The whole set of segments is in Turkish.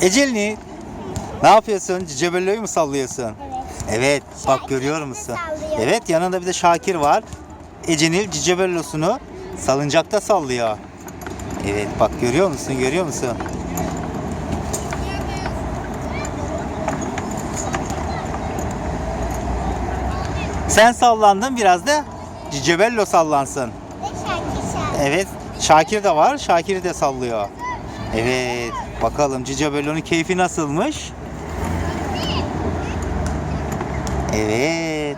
Ecelini ne yapıyorsun? Cicebello'yu mu sallıyorsun? Evet. Evet bak Şakir görüyor musun? sallıyor. Evet yanında bir de Şakir var. Ecenil Cicebello'sunu salıncakta sallıyor. Evet bak görüyor musun? Görüyor musun? Sen sallandın biraz da Cicebello sallansın. Ve şarkı. Evet Şakir de var. Şakir de sallıyor. Evet bakalım Cicebello'nun keyfi nasılmış? Evet.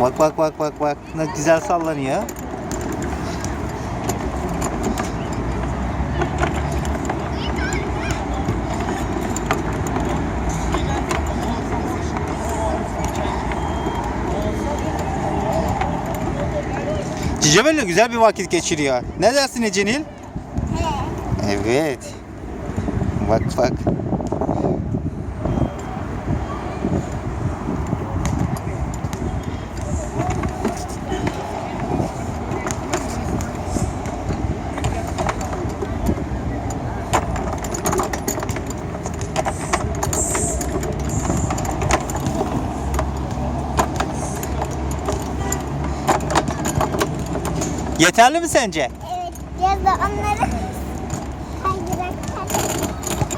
Bak bak bak bak bak ne güzel sallanıyor. Cicebello güzel bir vakit geçiriyor. Ne dersin Ecenil? Evet. Bak bak. Yeterli mi sence? Evet. Ya da onları kaydıraktan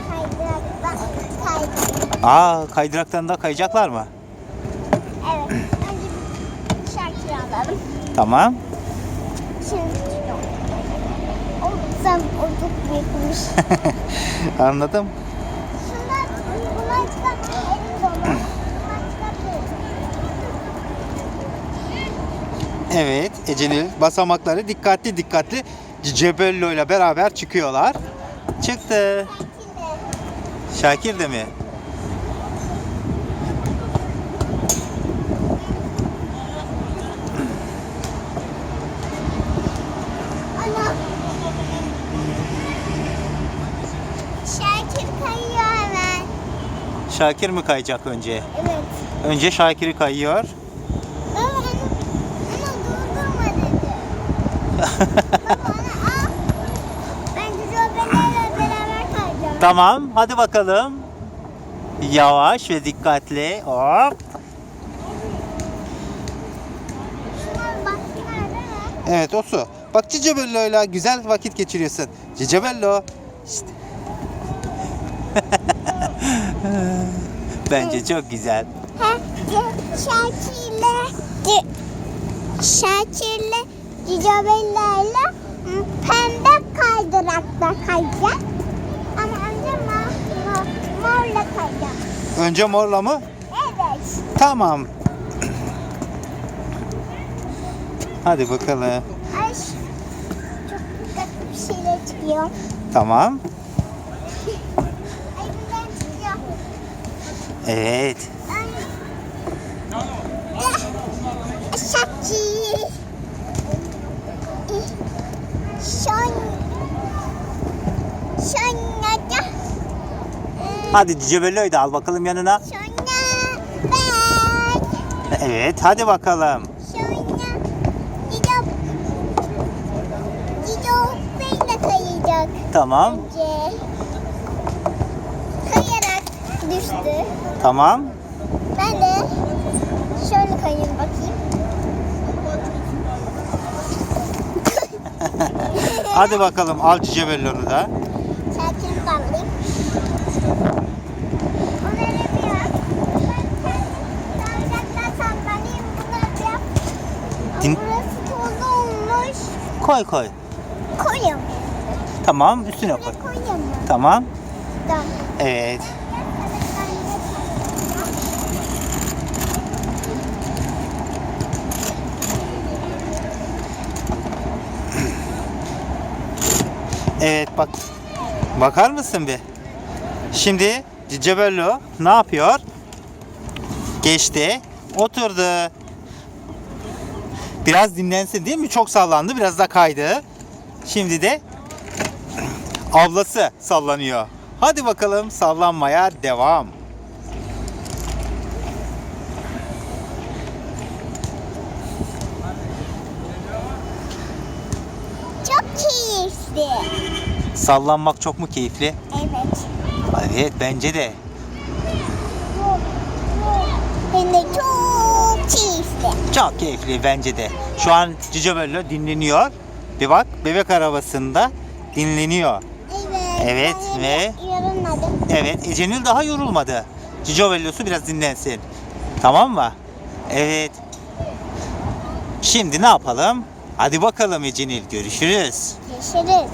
kaydıraktan kaydırak. Aa kaydıraktan da kayacaklar mı? Evet. Önce bir alalım. Tamam. Şimdi sen o çok büyükmüş. Anladım. Şunlar bunlar çıkartma elim dolu. Evet, Ecenil basamakları dikkatli dikkatli Cicebello ile beraber çıkıyorlar. Çıktı. Şakir de mi? ana. Şakir kayıyor hemen. Şakir mi kayacak önce? Evet. Önce Şakir'i kayıyor. Baba. Tamam, hadi bakalım. Yavaş ve dikkatli. Hop. Evet o su. Bak Cicebello ile güzel vakit geçiriyorsun. Cicebello. Şşt. Bence çok güzel. Şakir'le Şakir'le Cicabella'yla m, pembe kaydırakta kayacak. Ama önce ma, morla kayacak. Önce morla mı? Evet. Tamam. Hadi bakalım. Ay çok dikkatli bir şeyler çıkıyor. Tamam. Ay bundan çıkıyor. Evet. Eh. Eh, Şon. Şonyaca. Hadi Cicebello'yu da al bakalım yanına. Evet hadi bakalım. Tamam. Önce. Düştü. Tamam. Ben de şöyle kayayım bakayım. Hadi bakalım al da. Ben sancaktan sallanayım. Buna biraz. Din- Burası tozlu olmuş. Koy koy. Koyayım. Tamam üstüne koy. Mı? Tamam. Tamam. Evet. Evet bak. Bakar mısın bir? Şimdi Cicebello ne yapıyor? Geçti. Oturdu. Biraz dinlensin değil mi? Çok sallandı. Biraz da kaydı. Şimdi de ablası sallanıyor. Hadi bakalım sallanmaya devam. Çok keyifli. Sallanmak çok mu keyifli? Evet. Evet bence de. Hem de çok keyifli. Çok keyifli bence de. Şu an Cicobello dinleniyor. Bir bak bebek arabasında dinleniyor. Evet. Evet, ben ve- Yorulmadım. Evet Ecenil daha yorulmadı. Cicobello'su biraz dinlensin. Tamam mı? Evet. Şimdi ne yapalım? Hadi bakalım Ecenil görüşürüz. Görüşürüz.